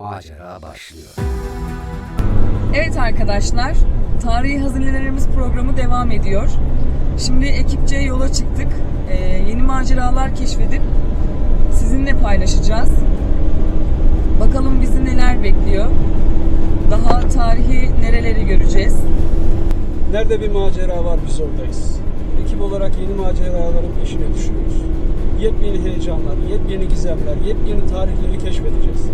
Macera başlıyor. Evet arkadaşlar, Tarihi Hazinelerimiz programı devam ediyor. Şimdi ekipçe yola çıktık. Ee, yeni maceralar keşfedip sizinle paylaşacağız. Bakalım bizi neler bekliyor. Daha tarihi nereleri göreceğiz. Nerede bir macera var biz oradayız. Ekip olarak yeni maceraların peşine düşüyoruz. Yepyeni heyecanlar, yepyeni gizemler, yepyeni tarihleri keşfedeceğiz.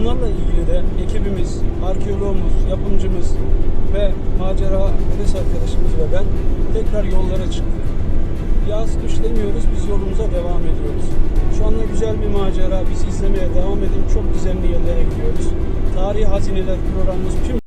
Bunlarla ilgili de ekibimiz, arkeoloğumuz, yapımcımız ve macera polis arkadaşımız ve ben tekrar yollara çıktık. Yaz kış demiyoruz, biz yolumuza devam ediyoruz. Şu anda güzel bir macera, bizi izlemeye devam edin. Çok gizemli yerlere gidiyoruz. Tarihi Hazineler programımız tüm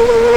whoa, whoa.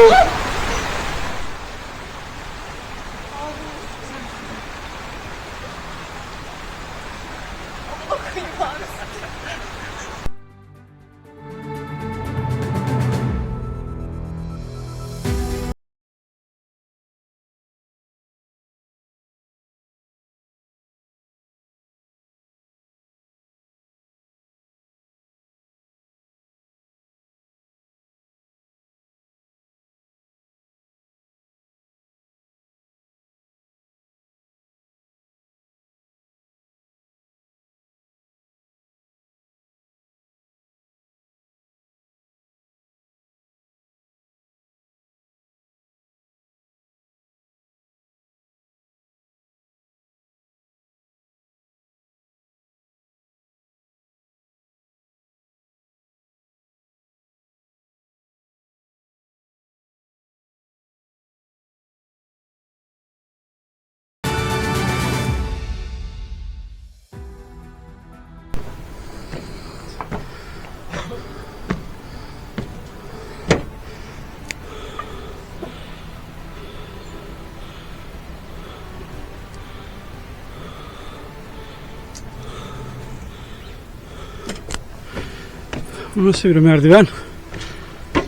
Bu nasıl bir merdiven?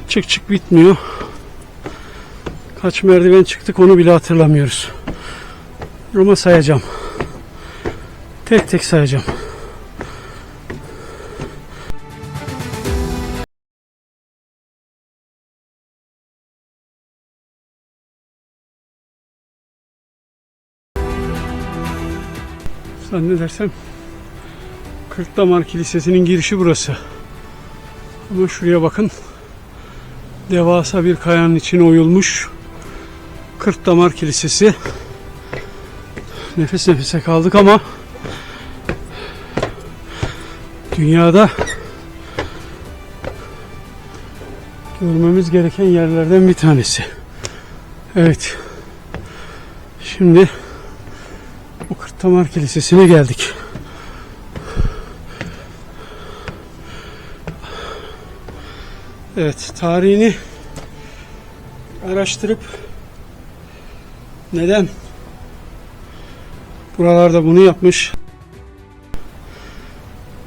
Çık çık bitmiyor. Kaç merdiven çıktık onu bile hatırlamıyoruz. Ama sayacağım. Tek tek sayacağım. Zannedersem Kırkdamar Kilisesi'nin girişi burası. Ama şuraya bakın. Devasa bir kayanın içine oyulmuş Kırkdamar Kilisesi. Nefes nefese kaldık ama dünyada görmemiz gereken yerlerden bir tanesi. Evet. Şimdi bu Kırkdamar Kilisesi'ne geldik. Evet, tarihini araştırıp neden buralarda bunu yapmış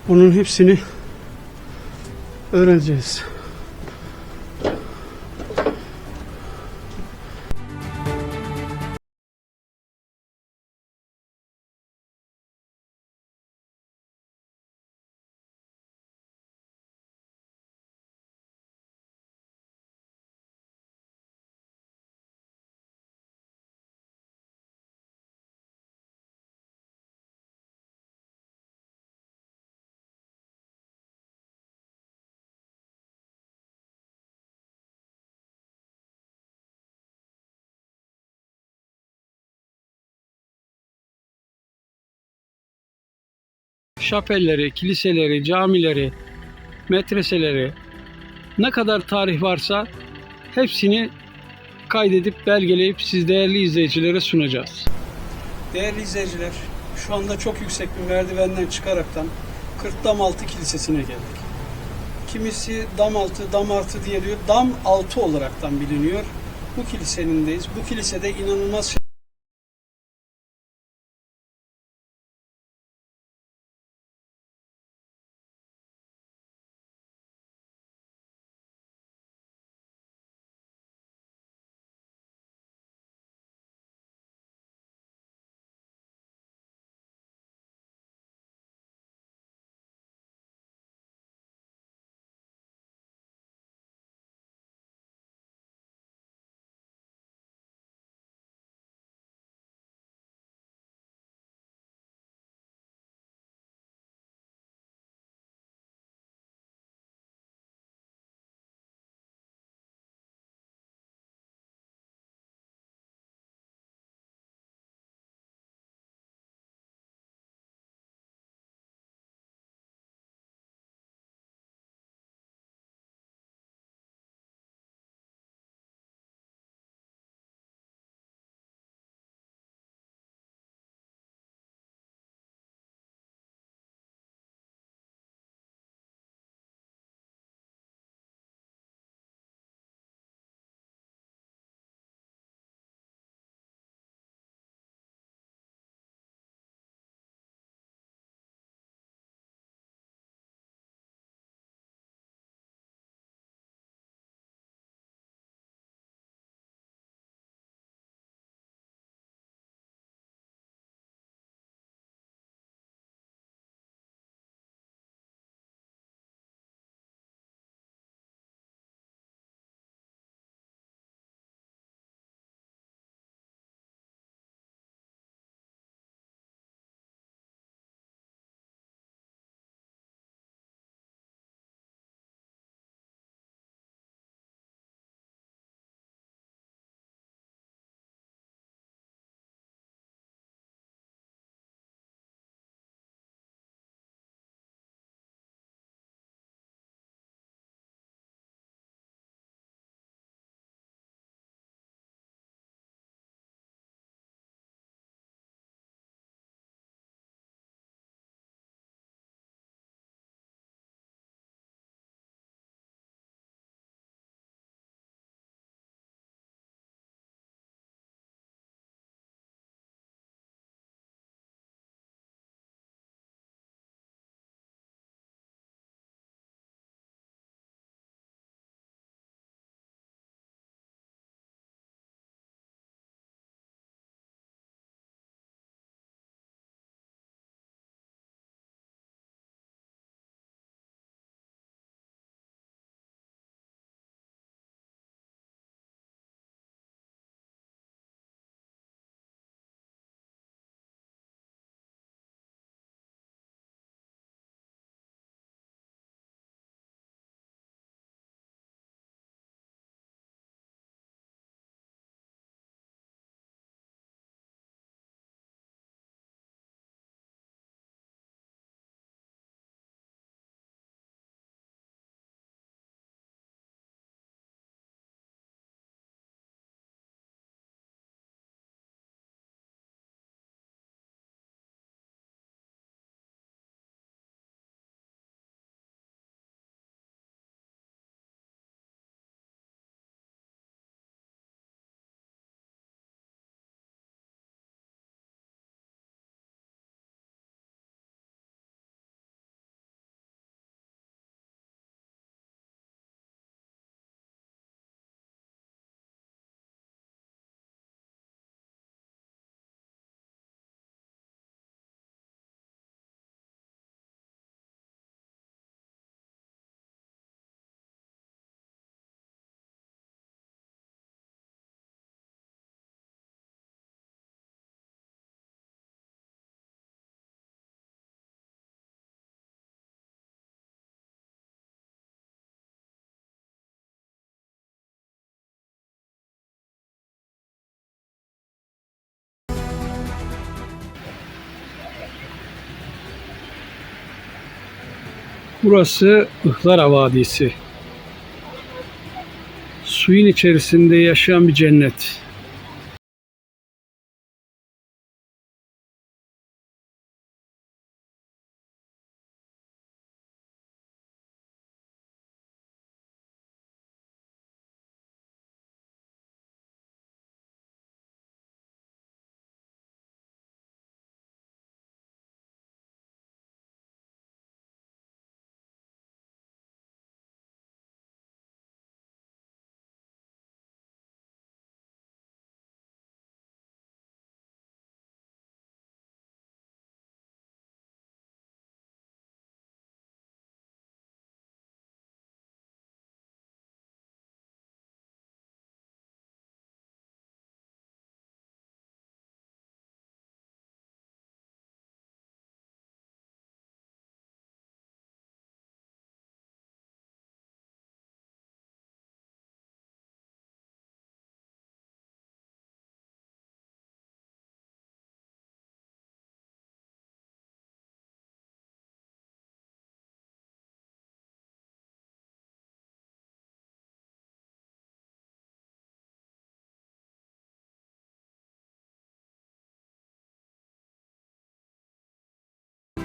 onun hepsini öğreneceğiz. Şapelleri, kiliseleri, camileri, medreseleri, ne kadar tarih varsa hepsini kaydedip belgeleyip siz değerli izleyicilere sunacağız. Değerli izleyiciler, şu anda çok yüksek bir merdivenden çıkaraktan Kırkdamaltı Kilisesi'ne geldik. Kimisi Damaltı, Damartı diye diyor. Dam altı olaraktan biliniyor. Bu kilisenindeyiz. Bu kilisede inanılmaz Burası Ihlara Vadisi. Suyun içerisinde yaşayan bir cennet.